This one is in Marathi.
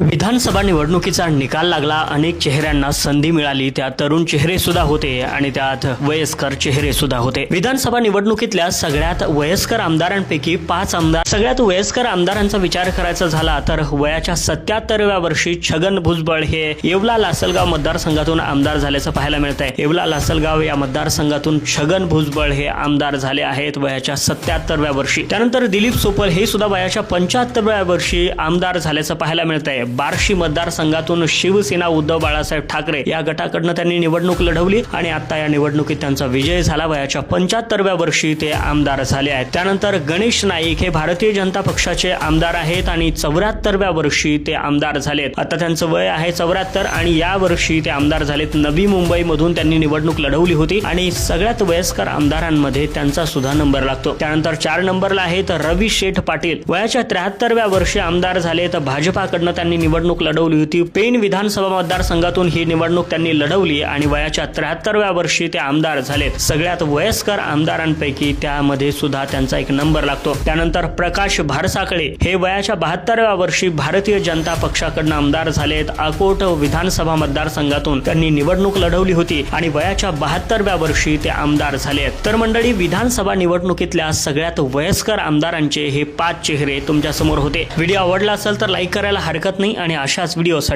विधानसभा निवडणुकीचा निकाल लागला. अनेक चेहऱ्यांना संधी मिळाली. त्या तरुण चेहरे सुद्धा होते आणि त्यात वयस्कर चेहरे सुद्धा होते. विधानसभा निवडणुकीतल्या सगळ्यात वयस्कर आमदारांपैकी पाच आमदार सगळ्यात वयस्कर आमदारांचा विचार करायचा झाला तर वयाच्या सत्याहत्तरव्या वर्षी छगन भुजबळ हे येवला लासलगाव मतदारसंघातून आमदार झाल्याचं पाहायला मिळत आहे येवला लासलगाव या मतदारसंघातून छगन भुजबळ हे आमदार झाले आहेत वयाच्या सत्याहत्तरव्या वर्षी. त्यानंतर दिलीप सोपल हे सुद्धा वयाच्या पंच्याहत्तरव्या वर्षी आमदार झाल्याचं पाहायला मिळत आहे बार्शी मतदारसंघातून शिवसेना उद्धव बाळासाहेब ठाकरे या गटाकडनं त्यांनी निवडणूक लढवली आणि आता या निवडणुकीत त्यांचा विजय झाला. वयाच्या पंच्याहत्तरव्या वर्षी ते आमदार झाले आहेत. त्यानंतर गणेश नाईक हे भारतीय जनता पक्षाचे आमदार आहेत आणि चौऱ्याहत्तरव्या वर्षी ते आमदार झालेत. आता त्यांचं वय आहे चौऱ्याहत्तर आणि या वर्षी ते आमदार झालेत. नवी मुंबईमधून त्यांनी निवडणूक लढवली होती आणि सगळ्यात वयस्कर आमदारांमध्ये त्यांचा सुद्धा नंबर लागतो. त्यानंतर चार नंबरला आहेत रवी शेठ पाटील. वयाच्या त्र्याहत्तरव्या वर्षी आमदार झाले तर भाजपाकडनं त्यांनी निवडणूक लढवली होती. पेन विधानसभा मतदारसंघातून ही निवडणूक त्यांनी लढवली आणि वयाच्या त्र्याहत्तरव्या वर्षी ते आमदार झालेत सगळ्यात वयस्कर आमदारांपैकी त्यामध्ये सुद्धा त्यांचा एक नंबर लागतो. त्यानंतर प्रकाश भारसाकळे हे वयाच्या बहात्तरव्या वर्षी भारतीय जनता पक्षाकडनं आमदार झालेत. अकोट विधानसभा मतदारसंघातून त्यांनी निवडणूक लढवली होती आणि वयाच्या बहात्तरव्या वर्षी ते आमदार झालेत तर मंडळी विधानसभा निवडणुकीतल्या सगळ्यात वयस्कर आमदारांचे हे पाच चेहरे तुमच्यासमोर होते. व्हिडिओ आवडला असेल तर लाईक करायला हरकत नाही. आणि अशाच व्हिडिओसाठी